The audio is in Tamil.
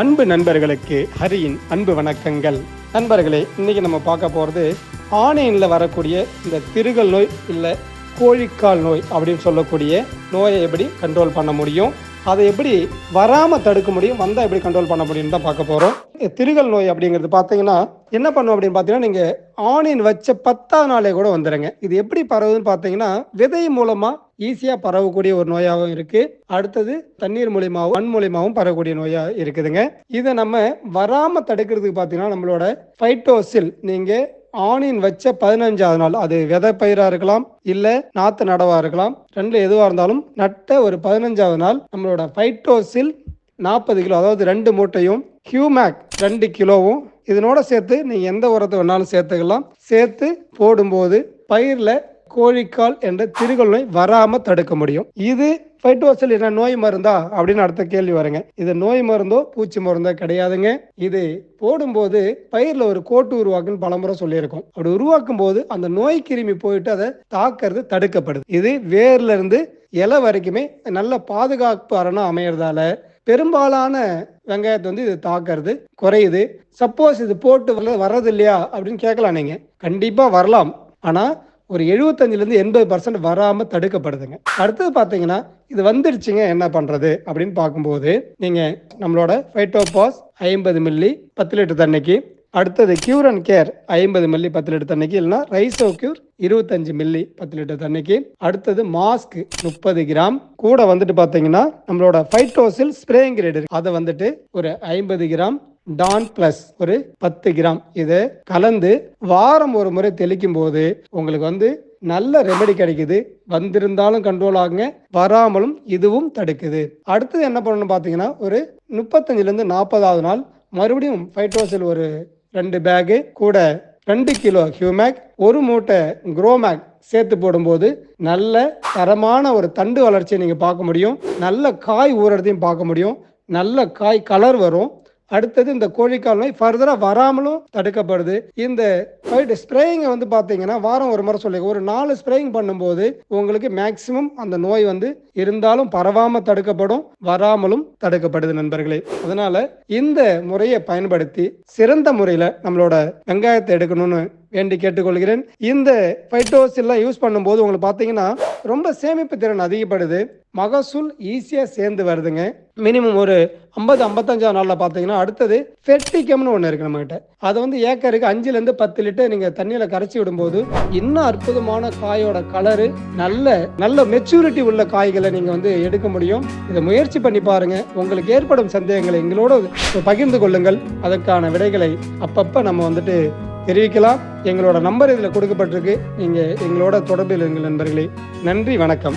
அன்பு நண்பர்களுக்கு ஹரியின் அன்பு வணக்கங்கள். நண்பர்களே இன்னைக்கு நம்ம பார்க்க போகிறது ஆன்லைனில் வரக்கூடிய இந்த திருகல் நோய் இல்லை கோழிக்கால் நோய் அப்படின்னு சொல்லக்கூடிய நோயை எப்படி கண்ட்ரோல் பண்ண முடியும்? அதை எப்படி வராமல் தடுக்க முடியும் வந்தால் எப்படி கண்ட்ரோல் பண்ண முடியும்னு தான் பார்க்க போகிறோம் திருகல் நோய் அப்படிங்கிறது பார்த்தீங்கன்னா என்ன பண்ணும் அப்படின்னு பார்த்தீங்கன்னா நீங்கள் ஆனியன் வச்ச பத்தாவது நாளே கூட வந்துடுங்க இது எப்படி பரவுதுன்னு பார்த்தீங்கன்னா விதை மூலமாக ஈஸியாக பரவக்கூடிய ஒரு நோயாகவும் இருக்குது அடுத்தது தண்ணீர் மூலியமாகவும் மண் மூலியமாகவும் பரவக்கூடிய நோயாக இருக்குதுங்க. இதை நம்ம வராமல் தடுக்கிறதுக்கு பார்த்தீங்கன்னா நம்மளோட ஃபைட்டோசில் நீங்கள் ஆணின் வச்ச பதினஞ்சாவது நாள். அது விதை பயிராக இருக்கலாம் இல்லை நாற்று நடவாக இருக்கலாம். ரெண்டில் எதுவாக இருந்தாலும் நட்ட ஒரு பதினஞ்சாவது நாள் நம்மளோட ஃபைட்டோசில் நாற்பது கிலோ அதாவது ரெண்டு மூட்டையும் ஹியூமேக் ரெண்டு கிலோவும் இதனோட சேர்த்து நீங்கள் எந்த உரத்தை வேணாலும் சேர்த்துக்கலாம். சேர்த்து போடும்போது பயிரில் கோழிக்கால் என்ற திருகல் நோய் வராமல் தடுக்க முடியும். இது ஃபைட்டோசல் என்ன நோய் மருந்தா? அப்படின்னு அடுத்த கேள்வி வருங்க. இது நோய் மருந்தோ பூச்சி மருந்தோ கிடையாதுங்க. இது போடும்போது பயிரில் ஒரு கோட்டு உருவாக்குன்னு பலமுறை சொல்லியிருக்கோம். அப்படி உருவாக்கும் போது அந்த நோய் கிருமி போயிட்டு அதை தாக்குறது தடுக்கப்படுது. இது வேர்ல இருந்து இலை வரைக்குமே நல்ல பாதுகாப்பு அரணம் அமையறதால பெரும்பாலான வெங்காயத்தை வந்து இது தாக்குறது குறையுது. சப்போஸ் இது போட்டு வரல வர்றது இல்லையா அப்படின்னு கேட்கலாம் நீங்க. கண்டிப்பா வரலாம். ஆனா ஒரு எழுபத்தஞ்சிலேருந்து எண்பது பர்சன்ட் வராமல் தடுக்கப்படுதுங்க. அடுத்தது பார்த்தீங்கன்னா இது வந்துடுச்சுங்க என்ன பண்ணுறது அப்படின்னு பார்க்கும்போது நீங்கள் நம்மளோட ஃபைட்டோபாஸ் ஐம்பது மில்லி பத்து லிட்டர் தண்ணிக்கு அடுத்தது கியூர் அண்ட் கேர் ஐம்பது மில்லி பத்து லிட்டர் தண்ணிக்கு இல்லைனா ரைசோ கியூர் இருபத்தஞ்சு மில்லி பத்து லிட்டர் தண்ணிக்கு அடுத்தது மாஸ்க் முப்பது கிராம். கூட வந்துட்டு பார்த்தீங்கன்னா நம்மளோட ஃபைட்டோசில் ஸ்ப்ரேயிங் கிரேட் அதை வந்துட்டு ஒரு ஐம்பது கிராம் டான் பிளஸ் ஒரு பத்து கிராம். இதை கலந்து வாரம் ஒரு முறை தெளிக்கும் போது உங்களுக்கு வந்து நல்ல ரெமெடி கிடைக்குது. வந்திருந்தாலும் கண்ட்ரோல் ஆகுங்க. வராமலும் இதுவும் தடுக்குது. அடுத்தது என்ன பண்ணணும் பார்த்தீங்கன்னா ஒரு முப்பத்தஞ்சுலேருந்து நாற்பதாவது நாள் மறுபடியும் ஃபைட்ரோசில் ஒரு ரெண்டு பேகு கூட ரெண்டு கிலோ ஹியூமேக் ஒரு மூட்டை குரோமேக் சேர்த்து போடும்போது நல்ல தரமான ஒரு தண்டு வளர்ச்சியை நீங்கள் பார்க்க முடியும். நல்ல காய் ஊறதையும் பார்க்க முடியும். நல்ல காய் கலர் வரும். அடுத்தது இந்த கோழிக்கால் நோய் ஃபர்தராக வராமலும் தடுக்கப்படுது. இந்த ஃபைட் ஸ்ப்ரேயிங்கை வந்து பார்த்தீங்கன்னா வாரம் ஒரு முறை சொல்லி ஒரு நாலு ஸ்ப்ரேயிங் பண்ணும்போது உங்களுக்கு மேக்சிமம் அந்த நோய் வந்து இருந்தாலும் பரவாமல் தடுக்கப்படும் வராமலும் தடுக்கப்படுது நண்பர்களே. அதனால இந்த முறையை பயன்படுத்தி சிறந்த முறையில் நம்மளோட வெங்காயத்தை எடுக்கணும்னு வேண்டி கேட்டுக்கொள்கிறேன். இந்த ஃபைட்டோஸ் எல்லாம் யூஸ் பண்ணும்போது உங்களுக்கு பார்த்தீங்கன்னா ரொம்ப சேமிப்பு திறன் அதிகப்படுது. மகசூல் ஈஸியாக சேர்ந்து வருதுங்க. மினிமம் ஒரு ஐம்பது ஐம்பத்தஞ்சாவது நாளில் பார்த்தீங்கன்னா அடுத்தது ஃபெர்டிகம்னு ஒன்று இருக்குது நம்மகிட்ட. அதை வந்து ஏக்கருக்கு அஞ்சுலேருந்து பத்து லிட்டர் நீங்கள் தண்ணியில் கரைச்சி விடும்போது இன்னும் அற்புதமான காயோட கலரு நல்ல நல்ல மெச்சூரிட்டி உள்ள காய்களை நீங்கள் வந்து எடுக்க முடியும். இதை முயற்சி பண்ணி பாருங்கள் உங்களுக்கு ஏற்படும் சந்தேகங்களை எங்களோட பகிர்ந்து கொள்ளுங்கள். அதற்கான விடைகளை அப்பப்போ நம்ம வந்துட்டு தெரிவிக்கலாம். எங்களோட நம்பர் இதில் கொடுக்கப்பட்டிருக்கு. நீங்கள் எங்களோட தொடர்பில் இருங்கள் நண்பர்களே. நன்றி வணக்கம்.